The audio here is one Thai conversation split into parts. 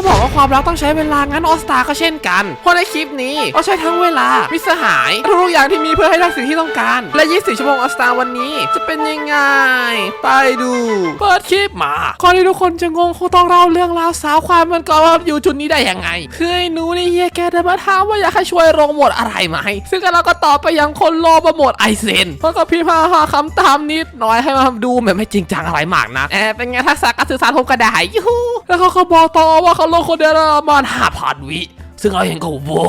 เขาบอกว่าความรักต้องใช้เวลางั้นออสตาก็เช่นกัน เพราะในคลิปนี้เราใช้ทั้งเวลามิสหายทุกอย่างที่มีเพื่อให้ได้สิ่งที่ต้องการ และ 24 ชั่วโมงออสตาวันนี้ จะเป็นยังไง ไปดู เปิดคลิปมาก่อนที่ทุกคนจะงงคงต้องเล่าเรื่องราวสาวความมันก่อนว่าอยู่จุดนี้ได้ยังไง คือไอ้หนูนี่เฮียแกเดมาถามว่าอยากให้ช่วยโรงหมดอะไรไหม ซึ่งเราก็ตอบไปยังคนโลโปรโหมดไอเซนเพราะก็พี่พาหาคำตามนิดหน่อยให้มาดูแบบไม่จริงจังอะไรมากนะแอบเป็นไงทักษะการสื่อสารผมก็ได้ยูหูแล้วเขาก็บอกต่อว่าเขาลงคนเดียวประมาณห้าพันวิ ซึ่งเราเห็นก็โว้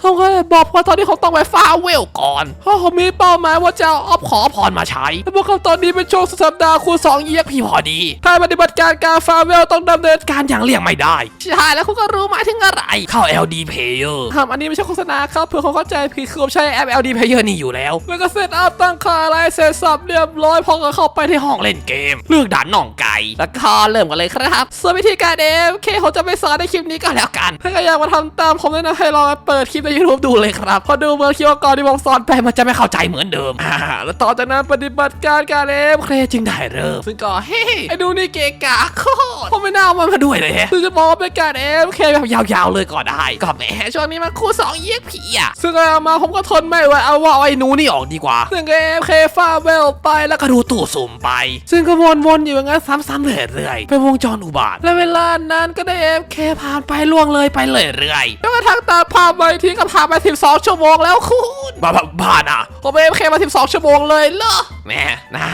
เขาก็เลยบอกว่าตอนนี้เขาต้องไปฟ้าเวลก่อนเพราะเขามีเป้าหมายว่าจะเอาออฟขอพรมาใช้แล้วพวกเขาตอนนี้เป็นช่วงสุดสัปดาห์คูณสองเยียกพี่พอดีถ้าปฏิบัติการการฟ้าเวลต้องดำเนินการอย่างเลี่ยงไม่ได้ใช่แล้วคุณก็รู้หมายถึงอะไรเข้า LD Player ทำอันนี้ไม่ใช่โฆษณาครับเผื่อเขาเข้าใจผิดคือผมใช้แอป LD Player นี่อยู่แล้ว แล้วก็เซตอัพตั้งค่าอะไรเสร็จสับเรียบร้อยพอก็เข้าไปที่ห้องเล่นเกม เลือกด่านน่องไก่แล้วก็เริ่มกันเลยครับส่วนวิธีการเดฟเคเขาจะไม่สอนในคลิปนี้ก็แล้วกันถ้าใครอยากมาทำตามผมแนะนำให้ลองเปิดคลิปใน YouTube ดูเลยครับเพอดูเมื่อคลิปก่อนที่ผมสอนไปมันจะไม่เข้าใจเหมือนเดิมอ่าแล้วต่อจากนั้นปฏิบัติการการเดฟเคจึงได้เริ่มซึ่งก็เฮ้ไอ้ดูนี่เกะกะโคตรผมไม่น่าเอามันมาด้วยเลยซึ่งจะบอกว่าเป็นการเดฟเคแบบยาวๆเลยก็ได้ก็แหมช่วงนี้มันคู่สองเยียกผีอะซึ่งเอามาผมก็ทนไม่ไหวเอาว่าไอ้หนูนี่ออกดีกว่า ซึ่งเอฟเคฟาเวลไปแล้วก็ดูตู้สุ่มไป ซึ่งก็วนๆอยู่อย่างนั้นซ้ำๆเรื่อยๆเป็นวงจรอุบาทและเวลานั้นก็ได้เอฟเคผ่านไปล่วงเลยไปเรื่อยๆแล้วก็ทางตาพาไปที่ก็ผ่านไป12 ชั่วโมงแล้วคุณบ้าบ้าบ้านะผมเอฟเคมา 12 ชั่วโมงเลยเหรอแหม่นะ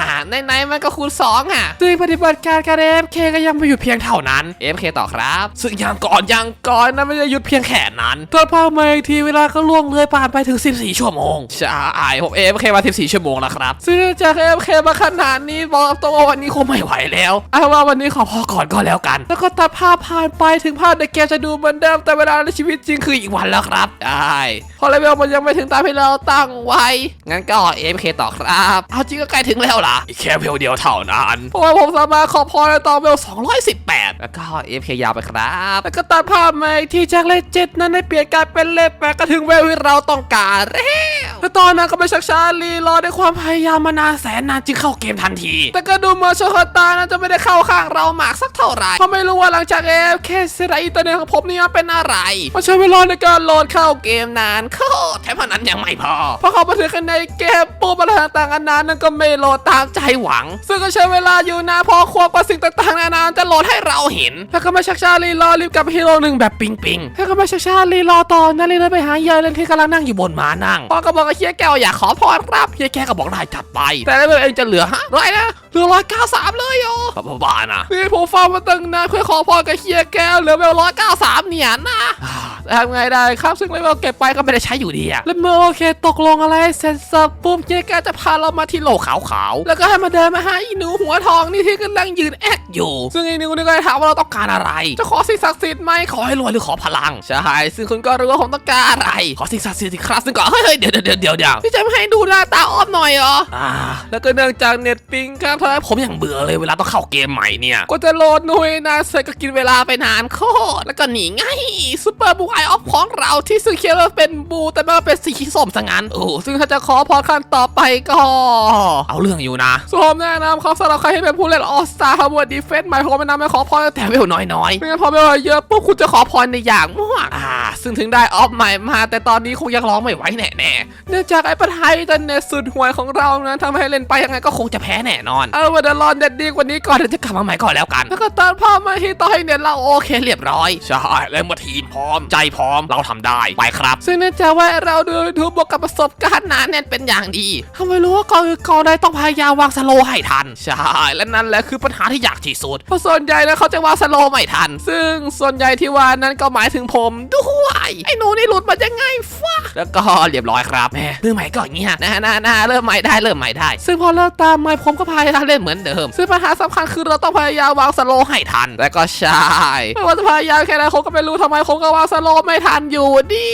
ไหนๆมันก็คูณ2อะซึ่งปฏิบัติการการเอฟเคก็ยังไม่หยุดเพียงเท่านั้นเอฟเคต่อครับ ซึ่งยังก่อนยังก่อนนะไม่ได้หยุดเพียงแค่นั้นตอนพามาอีกทีเวลาก็ล่วงเลยผ่านไปถึง 14 ชั่วโมงใช่ผมเอฟเคมา 14 ชั่วโมงแล้วครับ ซึ่งจากเอฟเคมาขนาดนี้บอกตรงว่าวันนี้คงไม่ไหวแล้วเอาว่าวันนี้ขอพอก่อนก็แล้วกัน แล้วก็ตัดภาพผ่านไปถึงภาพในเกมจะดูเหมือนเดิมแต่เวลาในชีวิตจริงคืออีกวันแล้วครับ ได้เพอเลเวลมันยังไม่ถึงตามที่เราตั้งไว้ งั้นก็เอฟเคต่อครับ เอาจริงก็ใกล้ถึงแล้วล่ะ อีกแค่เวลเดียวเท่านั้น เพราะว่าผมสามารถขอพรในตอนเวล218 แล้วก็เอฟเคยาวไปครับ แล้วก็ตัดภาพมาอีกที่จากเลขเจ็ดนั้นได้เปลี่ยนกลายเป็นเลขแปดก็ถึงเวลที่เราต้องการแล้ว แล้วตอนนั้นก็ไม่ชักช้ารีรอด้วยความพยายามมานานแสนนานจึงเข้าเกมทันที แต่ก็ดูเหมือนโชคชะตานั้นจะไม่ได้เข้าข้างเรามากสักเท่าไหร่เพราะไม่รู้ว่าหลังจากเอฟเคเสร็จอินเทอร์เน็ตของผมนี่มันเป็นอะไรมันใช้เวลาในการโหลดเข้าเกมนานโคตรแถมเท่านั้นยังไม่พอเพราะเขาไปถึงข้างในเกมปุ๊บอะไรต่างๆนานานั้นก็ไม่โหลดตามใจหวัง ซึ่งก็ใช้เวลาอยู่นานพอควบกว่าสิ่งต่างๆนานาจะโหลดให้เราเห็นแล้วก็ไม่ชักช้ารีรอรีบกลับไปฮีโร่หนึ่งแบบปิงปิงแล้วก็ไม่ชักช้ารีรอต่อนั่นเลยไปหาเยายเลนที่กำลังนั่งอยู่บนม้านั่งพอก็บอกกับเฮียแก้วอยากขอพรครับเฮียแก้วก็บอกได้จัดไป แต่แล้วเองจะเหลือฮะร้อยนะเหลือร้อยเก้าสามเลยโอ้บ้าๆนะนี่ผมฟังมาตั้งนานเพื่อขอพรกับเฮียแก้วเหลือเวลร้อยเก้าสามเนี่ยนะอ่า ทำไงได้ครับซึ่งเลเวลเก็บไปก็ไม่ได้ใช้อยู่ดีอะแล้วเมื่อโอเคตกลงอะไรเสร็จสับปุ๊บเฮียแก้วจะพาเรามาที่โลกขาวๆแล้วก็ให้มาเดินมาหาอีหนูหัวทองนี่ที่กำลังยืนแอคอยู่ ซึ่งไอ้หนูนี่ก็ถามว่าเราต้องการอะไร จะขอสิ่งศักดิ์สิทธิ์ไหมขอให้รวยหรือขอพลังใช่ซึ่งคุณก็รู้ว่าผมต้องการอะไร ขอสิ่งศักดิ์สิทธิ์สิครับซึ่งก็เฮ้ยเฮ้ยเดี๋ยวเดี๋ยวเดี๋ยวเดี๋ยวเดี๋ยวพี่จะไม่ให้ดูหน้าตาอ้อมหน่อยเหรออ่าแล้วก็เนื่องจากเน็ตปิงครับทำให้ผมอย่างเบื่อเลยเวลาต้องเข้าเกมใหม่เนี่ยก็จะโหลดหน่วยนานเสร็จก็กินเวลาไปนานโคตรแล้วก็หนีไงซูเปอร์บูไอออฟของเราที่ซึ่งเขียนว่าเป็นบู แต่ไม่ว่าเป็นสีส้มซะงั้นโอ้ซึ่งถ้าจะขอพรขั้นต่อไปก็ เอาเรื่องอยู่นะส่วนผมแนะนำเขาสำหรับใครที่เป็นผู้เล่นออสตาร์บวดดีเฟนส์หมายความว่าแนะนำให้ขอพรแต่เวลน้อยๆไม่งั้นพอเวลเยอะปุ๊บคุณจะขอพรในอย่างมั่วอ่าซึ่งถึงได้ออฟใหม่มา แต่ตอนนี้คงยังร้องไม่ไหวแน่ๆเนื่องจากไอ้ปัญหาอินเทอร์เน็ตสุดห่วยของเรานั้นทำให้เล่นไปยังไงก็คงจะแพ้แน่นอนเอาวันเดอร์รอนเด็ดดีกว่านี้ก่อนเดี๋ยวจะกลับมาใหม่ก่อนแล้วกันแล้วก็ตัดภาพมาที่ต่อให้เน็ตเราโอเคเรียบร้อยใช่แล้วเมื่อทีมพร้อมใจพร้อมเราทำได้ไปครับ ซึ่งเนื่องจากว่าเราดูยูทูบวกกับประสบการณ์หนาแน่นเป็นอย่างดีทำไมรู้ว่าก่อนก่อนใดต้องพยายามวางสโลให้ทัน ใช่ และนั่นแหละคือปัญหาที่ยากที่สุด เพราะส่วนใหญ่แล้วเขาจะวางสโลไม่ทัน ซึ่งส่วนใหญ่ที่ว่านั้นก็หมายถึงผมด้วย ไอ้หนูนี่หลุดมายังไงฟ้าแล้วก็เรียบร้อยครับแม่เรื่องใหม่ก็อย่างเงี้ยนะนะนะเริ่มใหม่ได้เริ่มใหม่ได้ ซึ่งพอเริ่มตามใหม่ผมก็พยายามเล่นเหมือนเดิม ซึ่งปัญหาสำคัญคือเราต้องพยายามวางสโลให้ทัน และก็ใช่ไม่ว่าจะพยายามแค่ไหนผมก็ไม่รู้ทำไมผมก็วางสโลไม่ทันอยู่ดิ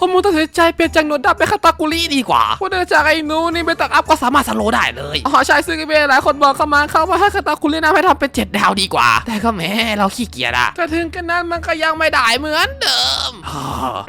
ผมมูตัดสินใจเปลี่ยนจากหนวดดำเป็นคาตากุริดีกว่าเพราะเนื่องจากไอ้หนูนี่เป็นตักอัพก็สามารถสโลว์ได้เลยอ๋อใช่ซึ่งไอ้เบหลายคนบอกเข้ามาเข้ามาให้คาตากุรินะให้ทำเป็นเจ็ดดาวดีกว่า แต่ก็แหม้เราขี้เกียจอะแต่ถึงกันนั้นมันก็ยังไม่ได้เหมือนเดิมฮ่า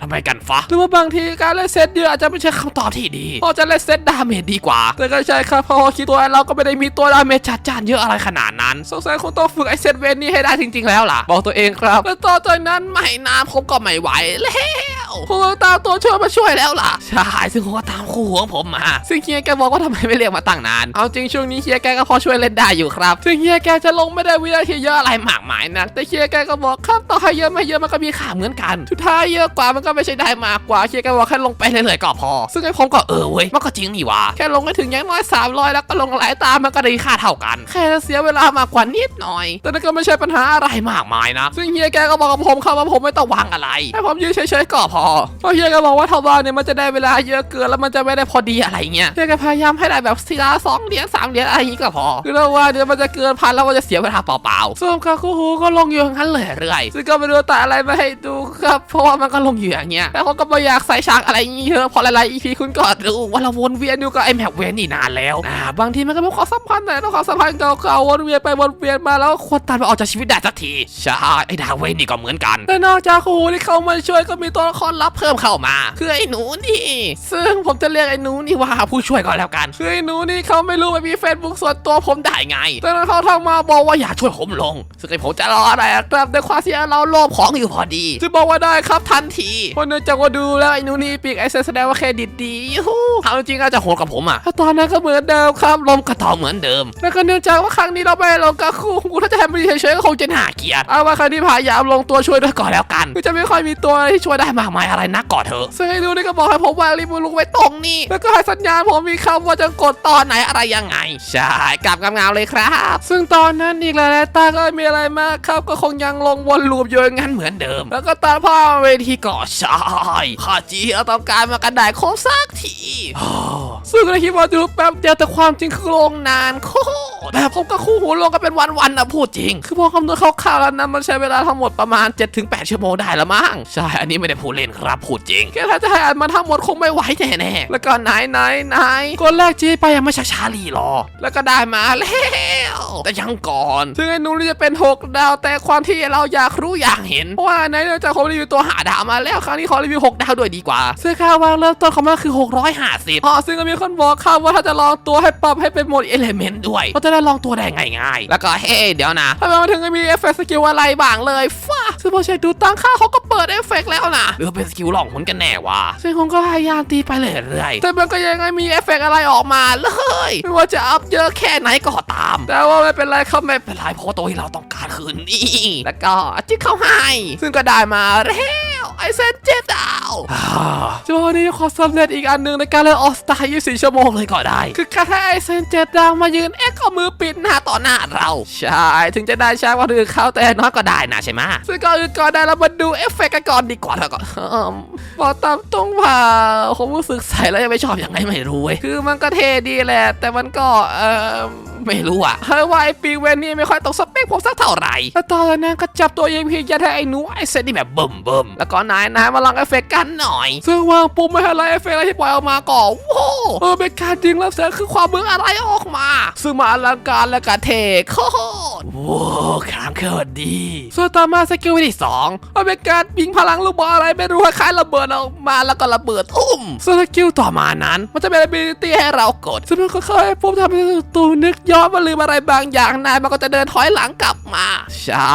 ทำไมกันฟะหรือว่าบางทีการเล่นเซตเยอะอาจจะไม่ใช่คำตอบที่ดีพราะจะเล่นเซตดาเมจดีกว่า แต่ก็ใช่ครับเพราะคิดตัวเราก็ไม่ได้มีตัวดาเมจจัดจ้านเยอะอะไรขนาดนั้นสงสัยคงต้องฝึกไอเซตเวนนี้ให้ได้จริง ๆ แล้วล่ะ บอกตัวเองครับแล้วต่อจากนั้นไม่นานผมก็ไม่ไหวแล้ว ผมก็ตามตัวช่วยมาช่วยแล้วล่ะ ใช่ ซึ่งผมก็ตามคู่ของผมมา ซึ่งเฮียแกบอกว่าทำไมไม่เรียกมาตั้งนาน เอาจริงช่วงนี้เฮียแกก็พอช่วยเล่นได้อยู่ครับ ซึ่งเฮียแกจะลงไม่ได้วินาทีเยอะอะไรมากมายนักแต่เฮียแกก็บอกครับต่อให้เยอะไม่เยอะมันก็มีค่าเหมือนกัน สุดท้ายเยอะกว่ามันก็ไม่ใช่ได้มากกว่าเฮียแกบอกแค่ลงไปเรื่อยๆก็พอ ซึ่งไอ้ผมก็เออเว้ย มันก็จริงนี่วะแค่ลงให้ถึงอย่างน้อย300 แล้วก็ลงหลายตามมันก็ได้ค่าเท่ากัน แค่เสียเวลามากกว่านิดหน่อย แต่นั่นก็ไม่ใช่ปัญหาอะไรมากมายนะ ซึ่งเฮียแกก็บอกกับผมครับว่าผมไม่ต้องวางอะไรให้ผมยืนเฉยๆก็พอเพราะเฮียแกบอกว่าถ้าวางเนี่ยมันจะได้เวลาเยอะเกินแล้วมันจะไม่ได้พอดีอะไรเงี้ยเฮียแกพยายามให้ได้แบบทีละสองเหรียญสามเหรียญอะไรอย่างงี้ก็พอคือถ้าว่าเดี๋ยวมันจะเกินพันแล้วมันจะเสียเวลาเปล่าๆส่วนคาคูฮูก็ลงอยู่อย่างนั้นเลยเรื่อยซึ่งก็ไม่รู้แต่อะไรมาให้ดูครับเพราะว่ามันก็ลงอยู่อย่างเงี้ยแล้วเขาก็ไม่อยากใส่ฉากอะไรอย่างงี้เยอะเพราะหลายๆ EP คุณก็รู้ว่าเราวนเวียนอยู่กับไอ้แมปเวนนี่นานแล้วนะบางทีมันก็เป็นความสัมพันธ์แต่ต้องความสัมพันธ์เก่าๆวนเวียนไปวนเวียนมาแล้วควรตัดมันออกจากชีวิตได้สักทีใช่ไอ้ดาเวนนี่ก็เหมือนกันแต่นอกจากครูที่เขามาช่วยก็มีตัวละครลับเพิ่มเข้ามา คือไอ้หนูนี่ ซึ่งผมจะเรียกไอ้หนูนี่ว่าผู้ช่วยก่อนแล้วกัน คือไอ้หนูนี่เขาไม่รู้ไปมีเฟซบุ๊กส่วนตัวผมได้ไงแต่นั้นเขาทักมาบอกว่าอยากช่วยผมลงซึ่งไอ้ผมจะรออะไรครับในความที่เราโลภของอยู่พอดีจะบอกว่าได้ครับทันทีเพราะเนื่องจากว่าดูแล้วไอ้หนูนี่ปีกไอเซนแสดงว่าเครดิตดียูหูเอาจริงอาจจะโหดกับผมอะตอนนั้นก็เหมือนเดิมครับลมกระต่อเหมือนเดิม แล้วก็เนื่องจากว่าครั้งนี้เราไม่ได้ลงกับคู่กูถ้าจะให้มันเฉยๆก็คงจะหน่าเกลียดเอาว่าครั้งนี้พยายามลงตัวช่วยด้วยก่อนแล้วกันคือจะไม่ค่อยมีตัวที่ช่วยได้มากมายอะไรนักก่อนเถอะซึ่งไอ้หนูนี่ก็บอกให้ผมวางรีมูลุกไว้ตรงนี้ แล้วก็ให้สัญญาณผมมีคำว่าจะกดตอนไหนอะไรยังไง ใช่กลับกำเงาเลยครับ ซึ่งตอนนั้นอีกหลายๆตาก็ไม่มีอะไรมากครับก็คงยังลงวนลูปอยู่อย่างนั้นเหมือนเดิม แล้วก็ตามพ่อเวทีก่อใช่ข้าจีเอาต้องการมากันได้โคตรสักทีโอ้ซึ่งก็คิดว่าจะรู้แป๊บเดียวแต่ความจริงคือลงนานโคตรแบบผมก็คู่หูลงกันเป็นวันๆนะพูดจริง คือพอคำนวณคร่าวๆแล้วนะมันใช้เวลาทั้งหมดประมาณ 7-8 ชั่วโมงได้ละมั้งใช่อันนี้ไม่ได้พูดเล่นครับพูดจริงแค่ถ้าจะให้อ่านมาทั้งหมดคงไม่ไหวแน่ๆแล้วก็ไหนไหนไหนคนแรกจีไปยังไม่ช้าชาลีรอ แล้วก็ได้มาแล้วแต่ยังก่อนซึ่งไอ้นู้นจะเป็น 6 ดาว แต่ความที่เราอยากรู้อยากเห็นเพราะว่าไหนเนื่องจากผมรีวิวตัวหาดาวมาแล้วครั้งนี้ขอรีวิว6ดาวด้วยดีกว่าซึ่งค่าวางเริ่มต้นของมันคือ 650อ๋อซึ่งก็มีคนบอกครับว่าถ้าจะลองตัวให้ปรับให้เป็นโหมดเอลเมนต์ด้วยก็จะได้ลองตัวได้ง่ายๆ แล้วก็เฮ้เดี๋ยวนะทำไมมันถึงไม่มีเอฟเฟกต์สกิลอะไรบ้างเลยฟ้าซึ่งพอเช็คดูตั้งค่าเขาก็เปิดเอฟเฟกต์แล้วนะหรือว่าเป็นสกิลหลอกคนกันแน่วะซึ่งผมก็พยายามตีไปเรื่อยๆแต่มันก็ยังไม่มีเอฟเฟกต์อะไรออกมาเลย ไม่ว่าจะอัพเยอะแค่ไหนก็ตาม แต่ว่าไม่เป็นไรครับไม่เป็นไรเพราะตัวที่เราต้องการคือนี่แล้วก็จิ๊กเข้าให้ซึ่งก็ได้มาแล้ว ไอเซนเจ็ดดาวจอนี้ขอสำเร็จอีกอันหนึ่งในการเล่นออสตา24ชั่วโมงเลยก็ได้ คือการให้ไอเซนเจ็ดดาวมายืนเอ็กเอามือปิดหน้าต่อหน้าเรา ใช่ ถึงจะได้ช้ากว่าอื่นเขาแต่น้อยก็ได้นะใช่ไหมซึ่งก่อนอื่นก่อนได้เรามาดูเอฟเฟกต์กันก่อนดีกว่าแล้วก็เอิ่มบอกตามตรงว่าผมรู้สึกใส่แล้วยังไม่ชอบอย่างไรไม่รู้เว้ยคือมันก็เท่ดีแหละ แต่มันก็เออไม่รู้อะเฮ้ยว่าไอปีเวนนี่ไม่ค่อยตรงสเปคผมสักเท่าไหร่แล้วตอนนั้นก็จับตัวเองเพียงยัดให้ไอ้หนูไอเซนนี่แบบเบิ่มเบิ่มแล้วก็นายนายมาลองเอฟเฟกต์กันหน่อย ซึ่งวางปุ่มไม่ให้ไรเอฟเฟกต์อะไรที่ปล่อยออกมาก่อนโว้วเออเป็นการจริงแล้วแสงคือความเมืองอะไรออกมา ซึ่งมาอลังการและก็เท่โคตร ว้าวครั้งเกิดดี ส่วนต่อมาสกิลที่สองมันเป็นการยิงพลังลูกบอลอะไรไม่รู้คล้ายๆระเบิดออกมาแล้วก็ระเบิดทุ่มส่วนสกิลต่อมานั้น มันจะเป็น ability ให้เรากดซึ่งมันก็ค่อยๆปุ๊บทำให้ตูนึกย้อนมาลืมอะไรบางอย่างนายมันก็จะเดินถอยหลังกลับมา ใช่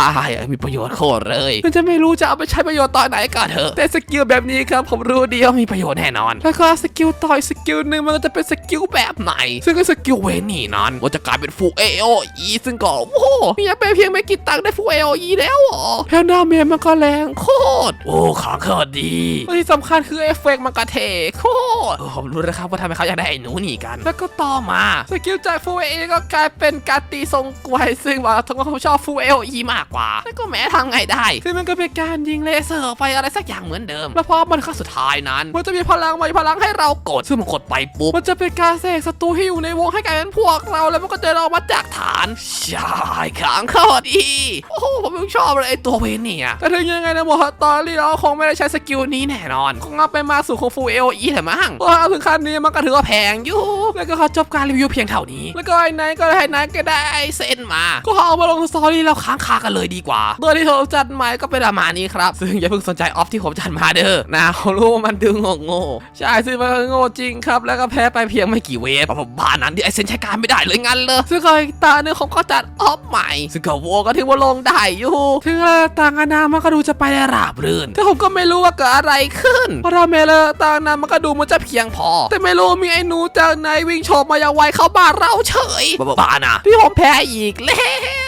มีประโยชน์โคตรเลยมันจะไม่รู้จะเอาไปใช้ประโยชน์ตอนไหนก็เถอะแต่สกิลแบบนี้ครับผมรู้ดีว่ามีประโยชน์แน่นอน แล้วก็สกิลต่อยสกิลหนึ่งมันก็จะเป็นสกิลแบบไหนซึ่งก็สกิลเวนี่นั้นมันจะกลายเป็นฟูเอโออีซึ่งก็โอ้โหมียังเป็นเพียงไม่กี่ตังค์ได้ฟูเอโออีแล้วเหรอแพนด้าเมนมันก็แรงโคตรโอ้ขาโคตรดีและที่สำคัญคือเอฟเฟกต์มันก็เท่โคตรเออผมรู้แล้วครับว่าทำไมเขาอยากได้ไอ้หนูนี่กัน แล้วก็ต่อมาสกิลจากฟูเอก็กลายเป็นการตีทรงกลวยซึ่งว่าทั้งว่าผมชอบฟูเอลอีมากกว่าแล้วก็แม้ทำไงได้คือมันก็เป็นการยิงเลเซอร์ไปอะไรสักอย่างเหมือนเดิม แล้วพอมันเข้าสุดท้ายนั้น มันจะมีพลังมีพลังให้เรากดซึ่งมันกดไปปุ๊บมันจะเป็นการเสกศัตรูที่อยู่ในวงให้กลายเป็นพวกเราแล้วมันก็จะออกมาจากฐานใช่ขังเข้าดี โอ้โหผมยังชอบเลยไอตัวเวนเนี่ยแต่ถึงยังไงนะโมฮตอรี่เราคงไม่ได้ใช้สกิลนี้แน่นอน คงเอาไปมาสู่คงฟูเอลีแหละมั้งเพราว่าถึงขั้นนี้มันก็ถือว่าแพงอยู่ แล้วก็ขอจบการรีวิวเพียงเท่านี้ แล้วก็ไอ้ไหนก็ได้ไหนก็ได้เซ็นมา ก็เอามาลงสตอรี่แล้วค้างคากันเลยดีกว่า โดยที่ผมจัดใหม่ก็เป็นประมาณนี้ครับ ซึ่งอย่าเพิ่งสนใจออฟที่ผมจัดมาเด้อนะผมรู้ว่ามันดึงโง่ใช่ซึ่งมันโง่จริงครับ แล้วก็แพ้ไปเพียงไม่กี่เวฟผมบ้านนั้นที่ไอเซนใช้การไม่ได้เลยงั้นเลยซึ่งก็อีกตาหนึ่งผมก็จัดออฟใหม่ซึ่งก็โวก็ถือว่าลงได้อยู่ถึงอะไรต่างกันนามันก็ดูจะไปได้ราบรื่นแต่ผมก็ไม่รู้ว่าเกิดอะไรขึ้นเพราะถ้าเมเลอร์ต่างนั้นมันก็ดูมันจะเพียงพอ แต่ไม่รู้มีไอ้หนูจากไหนวิ่งโฉบมาอย่างไวเข้าบ้านเราเฉยบ้านะที่ผมแพ้อีกแล้ว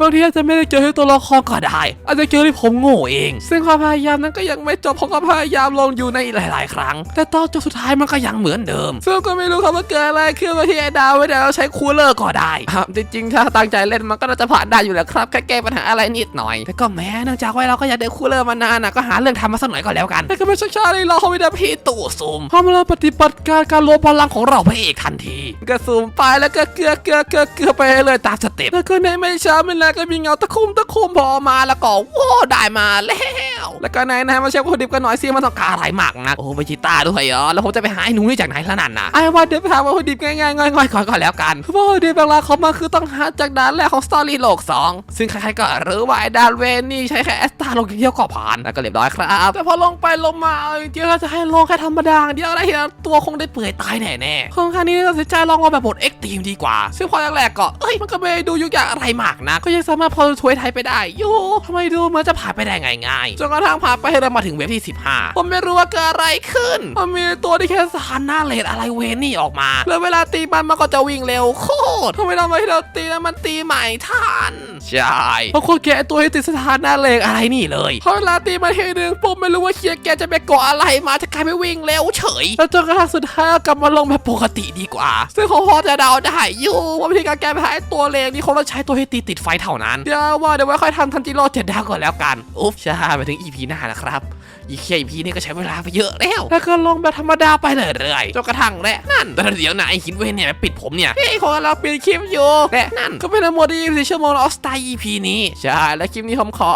บางทีอาจจะไม่ได้เจอที่ตัวละครก็ได้อาจจะเจอที่ผมโง่เอง ซึ่งความพยายามนั้นก็ยังไม่จบผมก็พยายามลงอยู่ในหลาย ๆ ครั้ง แต่ตอนจบสุดท้ายมันก็ยังเหมือนเดิมซึ่งก็ไม่รู้ครับว่าเกิดอะไรขึ้นบางทีไอ้ดาวไม่ได้เราใช้คูลเลอร์ก็ได้ครับจริง ๆ ถ้าตั้งใจเล่นมันก็น่าจะผ่านได้อยู่แล้วครับแค่แก้ปัญหาอะไรนิดหน่อยแต่ก็แม้เนื่องจากว่าเราก็อยากได้คูลเลอร์มานานนะก็หาเรื่องทำมาสักหน่อยก็แล้วกันแต่ก็ไม่ใช่ชาเลยเราไม่ได้พี่ตู่ซูมพอมาเราปฏิบัติการการรวมพลังของเราพระเอกทันทีก็ซูมไปแล้วก็เกลือเกลือเกลือเกลือไปเลยตามสเต็ปแล้วก็ในไม่ช้าไม่นานก็มีเงาตะคุ่มตะคุ่มพอมาแล้วก็โว้ได้มาแล้ว แล้วก็ไหนไหนมาเช็ควัตถุดิบกันหน่อยสิมันต้องการอะไรมากนะโอ้ไปจิต้าด้วยเหรอแล้วผมจะไปหาไอ้หนูนี่จากไหนละนั่นน่ะไอ้ว่าเดี๋ยวไปหาวัตถุดิบง่ายๆง่อยๆก่อนก็แล้วกันเพราะว่าวัตถุดิบหลักๆของมันคือต้องหาจากด่านแรกของสตอรี่โลก 2 ซึ่งใครๆก็รู้ว่าไอ้ดานเวนนี่ใช้แค่แอสตาลงเดียวก็ผ่านแล้วก็เรียบร้อยครับแต่พอลงไปลงมาเอาจริงๆถ้าจะให้ลงแค่ธรรมดาเดียวอะไรเห็นตัวคงได้เปื่อยตายแน่ๆคงครั้งนี้ตัดสินใจลองมาแบบบทเอ็กตีมดีกว่า ซึ่งพอแรกๆก็เอ้ยมันก็ไม่ดูยุ่งยากอะไรมากนะ ก็ยังสามารถพอช่วยไทยไปได้อยู่ทำไมดูเหมือนจะผ่านไปได้ง่ายๆจนกระทั่งผ่าไปให้เรามาถึงเว็บที่ 15 ผมไม่รู้ว่าเกิดอะไรขึ้น มันมีตัวที่แค่สานหน้าเลดอะไรเวนนี่ออกมา แล้วเวลาตีมันมันก็จะวิ่งเร็วโคตรทำไมเราไม่ให้เราตีแล้วมันตีใหม่ทันใช่เพราะคนแกตัวที่ติดสถานหน้าเลดอะไรนี่เลยพอเวลาตีมันทีนึงผมไม่รู้ว่าเคียร์แกจะไปเกาะอะไรมาจะกลายไปนวิ่งเร็วเฉย แล้วจนกระทั่งสุดท้ายก็กลับมาลงแบบปกติดีกว่า ซึ่งผมพอจะเดาได้อยู่ว่าวิธีการแก้ปัญหาตัวเลงนี่คงต้องใช้ตัวให้ตีติดไฟเท่านั้นเดี๋ยวว่าเดี๋ยวไว้ค่อยทำทันจิโร่เจ็ดดาวก่อนแล้วกันอุ๊บใช่ไปถึง EP หน้านะครับอีเคอีพีนี่ก็ใช้เวลาไปเยอะแล้วแล้วก็ลงแบบธรรมดาไปเรื่อยๆจนกระทั่งและนั่นแต่เดี๋ยวนะไอ้หินเวนเนี่ยมาปิดผมเนี่ยเฮ้ยของเราปิดคลิปอยู่และนั่นก็เป็นทั้งหมด24ชั่วโมงออสตา EP นี้ใช่และคลิปนี้ผมขอ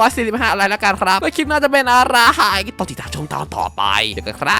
345อะไรแล้วกันครับแล้วคลิปน่าจะเป็นอะไรต้องติดตามชมตอนต่อไปเจอกันครับ